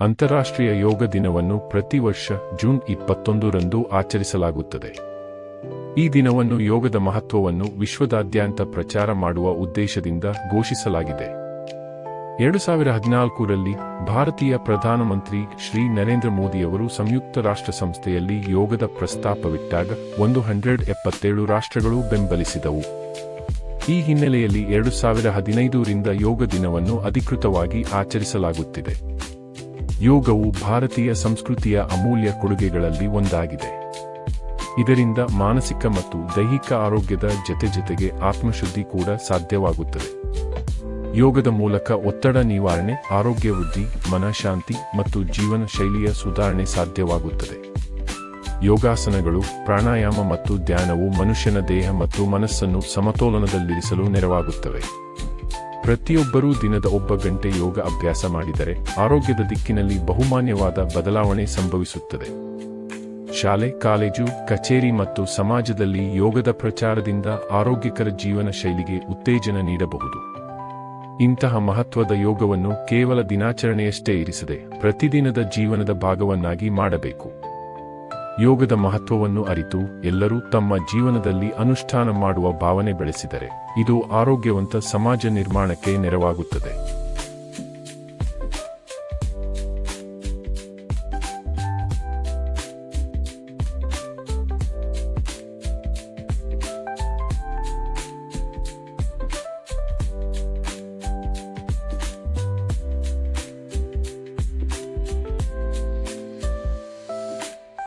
ಅಂತಾರಾಷ್ಟ್ರೀಯ ಯೋಗ ದಿನವನ್ನು ಪ್ರತಿ ವರ್ಷ ಜೂನ್ ಇಪ್ಪತ್ತೊಂದರಂದು ಆಚರಿಸಲಾಗುತ್ತದೆ. ಈ ದಿನವನ್ನು ಯೋಗದ ಮಹತ್ವವನ್ನು ವಿಶ್ವದಾದ್ಯಂತ ಪ್ರಚಾರ ಮಾಡುವ ಉದ್ದೇಶದಿಂದ ಘೋಷಿಸಲಾಗಿದೆ. ಎರಡು ಸಾವಿರ ಹದಿನಾಲ್ಕರಲ್ಲಿ ಭಾರತೀಯ ಪ್ರಧಾನಮಂತ್ರಿ ಶ್ರೀ ನರೇಂದ್ರ ಮೋದಿಯವರು ಸಂಯುಕ್ತ ರಾಷ್ಟ್ರ ಸಂಸ್ಥೆಯಲ್ಲಿ ಯೋಗದ ಪ್ರಸ್ತಾಪವಿಟ್ಟಾಗ ಒಂದು ಹಂಡ್ರೆಡ್ ಎಪ್ಪತ್ತೇಳು ರಾಷ್ಟ್ರಗಳು ಬೆಂಬಲಿಸಿದವು. ಈ ಹಿನ್ನೆಲೆಯಲ್ಲಿ ಎರಡು ಸಾವಿರ ಹದಿನೈದರಿಂದ ಯೋಗ ದಿನವನ್ನು ಅಧಿಕೃತವಾಗಿ ಆಚರಿಸಲಾಗುತ್ತಿದೆ. ಯೋಗವು ಭಾರತೀಯ ಸಂಸ್ಕೃತಿಯ ಅಮೂಲ್ಯ ಕೊಡುಗೆಗಳಲ್ಲಿ ಒಂದಾಗಿದೆ. ಇದರಿಂದ ಮಾನಸಿಕ ಮತ್ತು ದೈಹಿಕ ಆರೋಗ್ಯದ ಜತೆ ಜೊತೆಗೆ ಆತ್ಮಶುದ್ಧಿ ಕೂಡ ಸಾಧ್ಯವಾಗುತ್ತದೆ. ಯೋಗದ ಮೂಲಕ ಒತ್ತಡ ನಿವಾರಣೆ, ಆರೋಗ್ಯ ವೃದ್ಧಿ ಮನಃಶಾಂತಿ ಮತ್ತು ಜೀವನ ಶೈಲಿಯ ಸುಧಾರಣೆ ಸಾಧ್ಯವಾಗುತ್ತದೆ. ಯೋಗಾಸನಗಳು, ಪ್ರಾಣಾಯಾಮ ಮತ್ತು ಧ್ಯಾನವು ಮನುಷ್ಯನ ದೇಹ ಮತ್ತು ಮನಸ್ಸನ್ನು ಸಮತೋಲನದಲ್ಲಿರಿಸಲು ನೆರವಾಗುತ್ತವೆ. ಪ್ರತಿಯೊಬ್ಬರೂ ದಿನದ ಒಬ್ಬ ಗಂಟೆ ಯೋಗ ಅಭ್ಯಾಸ ಮಾಡಿದರೆ ಆರೋಗ್ಯದ ದಿಕ್ಕಿನಲ್ಲಿ ಬಹುಮಾನ್ಯವಾದ ಬದಲಾವಣೆ ಸಂಭವಿಸುತ್ತದೆ. ಶಾಲೆ, ಕಾಲೇಜು, ಕಚೇರಿ ಮತ್ತು ಸಮಾಜದಲ್ಲಿ ಯೋಗದ ಪ್ರಚಾರದಿಂದ ಆರೋಗ್ಯಕರ ಜೀವನ ಶೈಲಿಗೆ ಉತ್ತೇಜನ ನೀಡಬಹುದು. ಇಂತಹ ಮಹತ್ವದ ಯೋಗವನ್ನು ಕೇವಲ ದಿನಾಚರಣೆಯಷ್ಟೇ ಇರಿಸದೆ ಪ್ರತಿದಿನದ ಜೀವನದ ಭಾಗವನ್ನಾಗಿ ಮಾಡಬೇಕು. ಯೋಗದ ಮಹತ್ವವನ್ನು ಅರಿತು ಎಲ್ಲರೂ ತಮ್ಮ ಜೀವನದಲ್ಲಿ ಅನುಷ್ಠಾನ ಮಾಡುವ ಭಾವನೆ ಬೆಳೆಸಿದರೆ ಇದು ಆರೋಗ್ಯವಂತ ಸಮಾಜ ನಿರ್ಮಾಣಕ್ಕೆ ನೆರವಾಗುತ್ತದೆ.